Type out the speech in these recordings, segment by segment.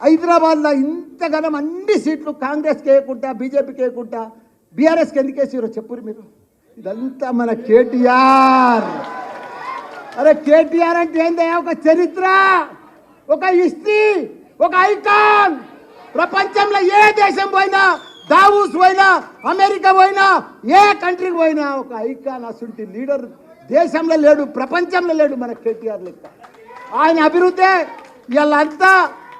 హైదరాబాద్లో ఇంతగానం అన్ని సీట్లు కాంగ్రెస్కి వేయకుండా బీజేపీకి వేయకుండా బీఆర్ఎస్కి ఎందుకు వేసారో చెప్పురు మీరు? ఇదంతా మన కేటీఆర్. అరే కేటీఆర్ అంటే ఏందయ్యా? ఒక చరిత్ర ఒక హిస్టరీ ఒక ఐకాన్. ప్రపంచంలో ఏ దేశం పోయినా దావూస్ పోయినా అమెరికా పోయినా ఏ కంట్రీకి పోయినా ఒక ఐకాన్ అసంటి లీడర్ దేశంలో లేడు ప్రపంచంలో లేడు మన కేటీఆర్ లెక్క. ఆయన అభివృద్ధి వీళ్ళంతా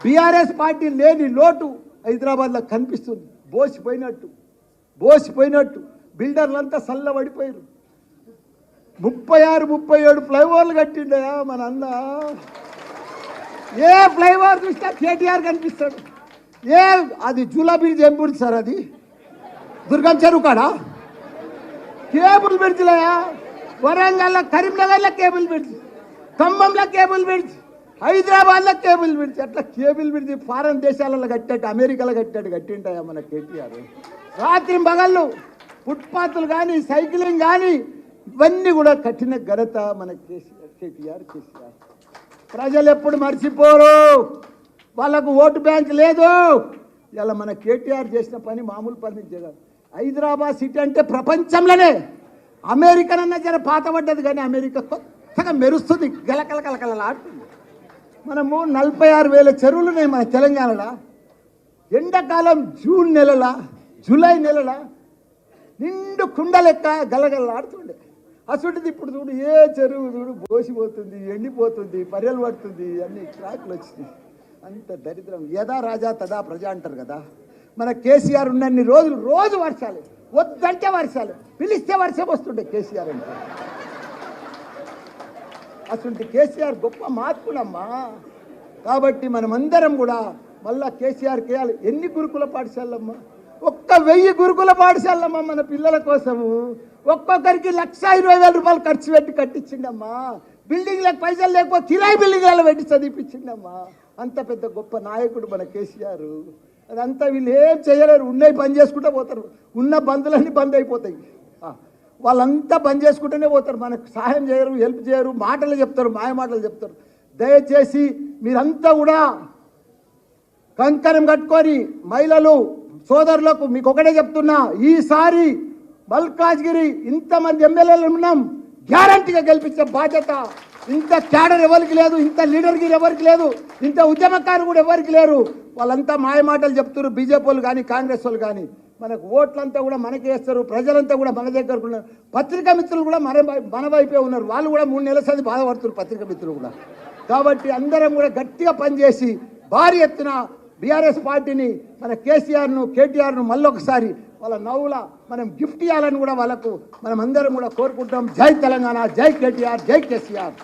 బీఆర్ఎస్ పార్టీ లేని లోటు హైదరాబాద్లో కనిపిస్తుంది. బోసిపోయినట్టు బోసిపోయినట్టు. బిల్డర్లంతా సల్లబడిపోయారు ముప్పై ఆరు ముప్పై ఏడు ఫ్లైఓవర్లు కట్టిండయా మన అన్న? ఏ ఫ్లైఓవర్ చూసినా కేటీఆర్ కనిపిస్తాడు. ఏ అది జూలా బ్రిడ్జ్ ఏం బ్రిడ్జ్ సార్ అది? దుర్గం చెరువు కాడా? కేబుల్ బ్రిడ్జ్లయా? వరంగల్లో కరీంనగర్లో కేబుల్ బ్రిడ్జ్ ఖమ్మంలో కేబుల్ బ్రిడ్జ్. హైదరాబాద్లో కేబుల్ విడిచి అట్లా కేబుల్ విడిచి ఫారెన్ దేశాలలో కట్టాడు అమెరికాలో కట్టాడు కట్టింటాయా మన కేటీఆర్? రాత్రి పగళ్ళు ఫుట్పాత్లు కానీ సైక్లింగ్ కానీ ఇవన్నీ కూడా కఠిన ఘనత మన కేసీఆర్ కేటీఆర్ కేసీఆర్. ప్రజలు ఎప్పుడు మర్చిపోరు. వాళ్ళకు ఓటు బ్యాంక్ లేదు. ఇలా మన కేటీఆర్ చేసిన పని మామూలు పని జగన్ హైదరాబాద్ సిటీ అంటే ప్రపంచంలోనే. అమెరికన్ జర పాతపడ్డది కానీ అమెరికా కొత్తగా మెరుస్తుంది. గలకల కలకలలాడుతుంది మనము నలభై ఆరు వేల చెరువులు ఉన్నాయి మన తెలంగాణలో. ఎండాకాలం జూన్ నెలల జూలై నెలల నిండు కుండలెక్క గలగలలాడుతుండే అసలుది ఇప్పుడు చూడు ఏ చెరువు చూడు బోసిపోతుంది ఎండిపోతుంది పర్యలు పడుతుంది అన్ని ట్రాక్లు వచ్చినాయి. అంత దరిద్రం. యదా రాజా తదా ప్రజ అంటారు కదా. మన కేసీఆర్ ఉన్నన్ని రోజులు రోజు వర్షాలు. వద్దంటే వర్షాలు. పిలిస్తే వర్షం వస్తుండే కేసీఆర్ అంటే. అసలు కేసీఆర్ గొప్ప మార్పులమ్మా. కాబట్టి మనమందరం కూడా మళ్ళా కేసీఆర్ కేయాలి ఎన్ని గురుకుల పాఠశాలమ్మా ఒక్క వెయ్యి గురుకుల పాఠశాలమ్మా మన పిల్లల కోసము. ఒక్కొక్కరికి లక్ష ఇరవై వేల రూపాయలు ఖర్చు పెట్టి కట్టించిండమ్మా. బిల్డింగ్లకు పైసలు లేకపోతే కిరాయి బిల్డింగ్లలో పెట్టి చదివిపించిండమ్మా. అంత పెద్ద గొప్ప నాయకుడు మన కేసీఆర్. అదంతా వీళ్ళు ఏం చేయలేరు. ఉన్నాయి బంద్ చేసుకుంటూ పోతారు. ఉన్న బంధులన్నీ బంద్ అయిపోతాయి. వాళ్ళంతా బంద్ చేసుకుంటూనే పోతారు. మనకు సహాయం చేయరు హెల్ప్ చేయరు మాటలు చెప్తారు మాయ మాటలు చెప్తారు. దయచేసి మీరంతా కూడా కంకణం కట్టుకొని మహిళలు సోదరులకు మీకు ఒకటే చెప్తున్నా ఈసారి మల్కాజ్గిరి ఇంతమంది ఎమ్మెల్యేలు ఉన్నాం గ్యారంటీగా గెలిపించే బాధ్యత. ఇంత క్యాడర్ ఎవరికి లేదు ఇంత లీడర్ గిరి ఎవరికి లేదు ఇంత ఉద్యమకారు కూడా ఎవరికి లేరు. వాళ్ళంతా మాయమాటలు చెప్తున్నారు బీజేపీ వాళ్ళు కానీ కాంగ్రెస్ వాళ్ళు కానీ. మనకు ఓట్లంతా కూడా మనకి వేస్తారు ప్రజలంతా కూడా మన దగ్గరకు ఉన్నారు. పత్రికా మిత్రులు కూడా మన మన వైపే ఉన్నారు. వాళ్ళు కూడా మూడు నెలల సది బాధపడుతున్నారు పత్రికా మిత్రులు కూడా. కాబట్టి అందరం కూడా గట్టిగా పనిచేసి భారీ ఎత్తున బీఆర్ఎస్ పార్టీని మన కేసీఆర్ను కేటీఆర్ను మళ్ళొకసారి వాళ్ళ నవ్వుల మనం గిఫ్ట్ ఇవ్వాలని కూడా వాళ్ళకు మనం అందరం కూడా కోరుకుంటాం జై తెలంగాణ జై కేటీఆర్ జై కేసీఆర్.